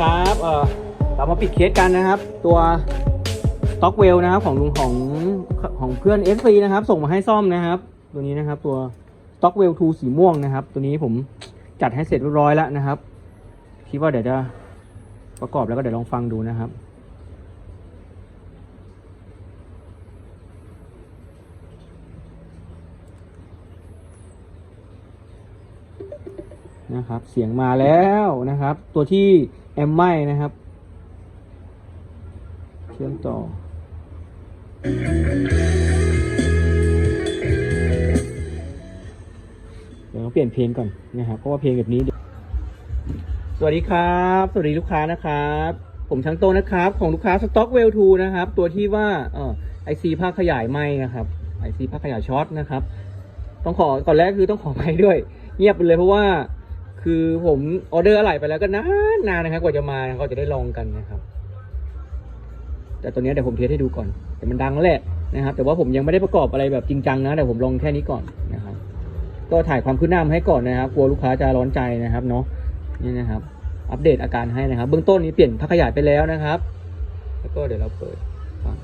ครับเออเรามาปิดเคสกันนะครับ ตัวต็อกเวลนะครับของลุงของของเพื่อน FC นะครับ ส่งมาให้ซ่อมนะครับ ตัวนี้นะครับ ตัวต็อกเวล2สีม่วงนะครับ ตัวนี้ผมจัดให้เสร็จเรียบร้อยแล้วนะครับ คิดว่าเดี๋ยวจะประกอบแล้วก็เดี๋ยวลองฟังดูนะครับ นะครับ เสียงมาแล้วนะครับ ตัวที่แอมไม่นะครับ เชื่อมต่อ เดี๋ยวเราเปลี่ยนเพลงก่อนนะครับ เพราะว่าเพลงแบบนี้ สวัสดีครับ สวัสดีลูกค้านะครับ ผมช่างโตนะครับ ของลูกค้าสต็อกเวลทูนะครับ ตัวที่ว่าเออไอซีภาคขยายไหมนะครับไอซีภาคขยายช็อตนะครับ ต้องขอก่อนแรกคือต้องขอไปด้วย เงียบไปเลยเพราะว่า คือผมออเดอร์อะไรไปแล้วก็นานนานนะครับกว่าจะมาก็จะได้ลองกันนะครับ แต่ตัวนี้เดี๋ยวผมเทสให้ดูก่อน แต่มันดังแล้วแหละนะครับ แต่ว่าผมยังไม่ได้ประกอบอะไรแบบจริงจังนะแต่ผมลองแค่นี้ก่อนนะครับ ก็ถ่ายความคืบหน้ามาให้ก่อนนะครับ กลัวลูกค้าจะร้อนใจนะครับเนาะนี่นะครับ อัปเดตอาการให้นะครับ เบื้องต้นนี้เปลี่ยนพักขยายไปแล้วนะครับ แล้วก็เดี๋ยวเราเปิดฟัง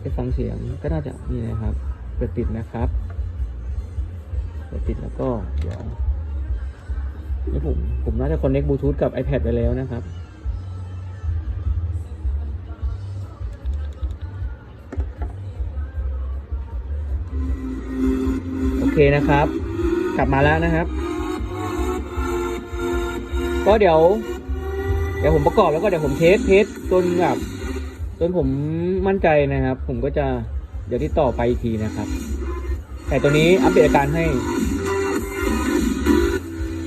ให้ฟังเสียงก็น่าจะนี่นะครับ เปิดติดนะครับเปิดติดแล้วก็เดี๋ยว นี่ผมผมน่าจะคอนเน็กบลูทูธกับ iPad ไปแล้วนะครับ โอเคนะครับ กลับมาแล้วนะครับ ก็เดี๋ยว เดี๋ยวผมประกอบแล้วก็เดี๋ยวผมเทสเทสจนแบบจนผมมั่นใจนะครับ ผมก็จะเดี๋ยวที่ต่อไปอีกทีนะครับ แต่ตัวนี้อัปเดตอาการให้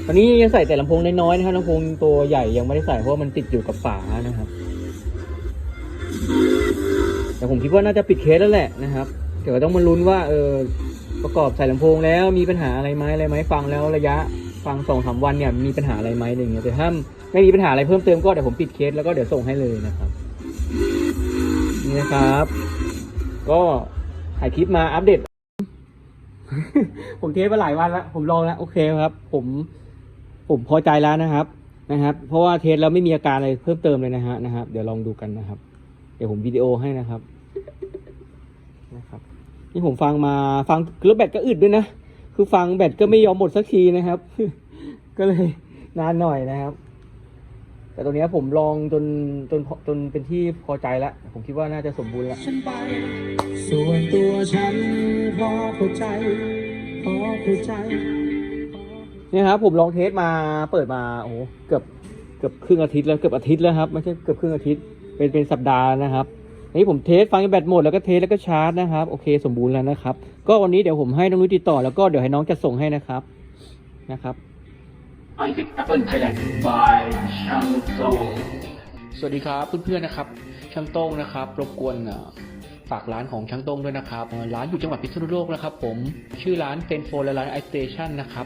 ตอนนี้ยังใส่แต่ลำโพงน้อยๆนะครับลำโพงตัวใหญ่ยังไม่ได้ใส่เพราะมันติดอยู่กับฝานะครับ แต่ผมคิดว่าน่าจะปิดเคสแล้วแหละนะครับเดี๋ยวต้องมาลุ้นว่าเออประกอบใส่ลำโพงแล้วมีปัญหาอะไรไหมอะไรไหมฟังแล้วระยะฟังสองสามวันเนี่ยมีปัญหาอะไรไหมอะไรเงี้ยแต่ถ้าไม่มีปัญหาอะไรเพิ่มเติมก็เดี๋ยวผมปิดเคสแล้วก็เดี๋ยวส่งให้เลยนะครับนี่นะครับ ก็ถ่ายคลิปมาอัปเดต ผมเทสมาหลายวันแล้ว ผมลองแล้ว โอเคครับ ผม ผมพอใจแล้วนะครับนะครับ เพราะว่าเทสแล้วไม่มีอาการอะไรเพิ่มเติมเลยนะฮะนะครับ เดี๋ยวลองดูกันนะครับ เดี๋ยวผมวิดีโอให้นะครับนะครับ นี่ผมฟังมาฟังแล้วแบตก็อึดด้วยนะคือฟังแบตก็ไม่ยอมหมดสักทีนะครับ ก็เลยนานหน่อยนะครับ แต่ตัวนี้ผมลองจนจนจนเป็นที่พอใจแล้ว ผมคิดว่าน่าจะสมบูรณ์แล้วส่วนตัวฉันพอเข้าใจพอเข้าใจ เนี่ยครับผมลองเทสมาเปิดมาโอ้โหเกือบเกือบครึ่งอาทิตย์แล้วเกือบอาทิตย์แล้วครับไม่ใช่เกือบครึ่งอาทิตย์เป็นเป็นสัปดาห์นะครับอันนี้ผมเทสฟังแบตหมดแล้วก็เทสแล้วก็ชาร์จนะครับโอเคสมบูรณ์แล้วนะครับ ก็วันนี้เดี๋ยวผมให้น้องนุ้ยติดต่อแล้วก็เดี๋ยวให้น้องจะส่งให้นะครับนะครับสวัสดีครับเพื่อนๆนะครับช่างโต้งนะครับรบกวนฝากร้านของช่างโต้งด้วยนะครับร้านอยู่จังหวัดพิษณุโลกนะครับ ผมชื่อร้านเฟนโฟและร้าน iStation นะครับ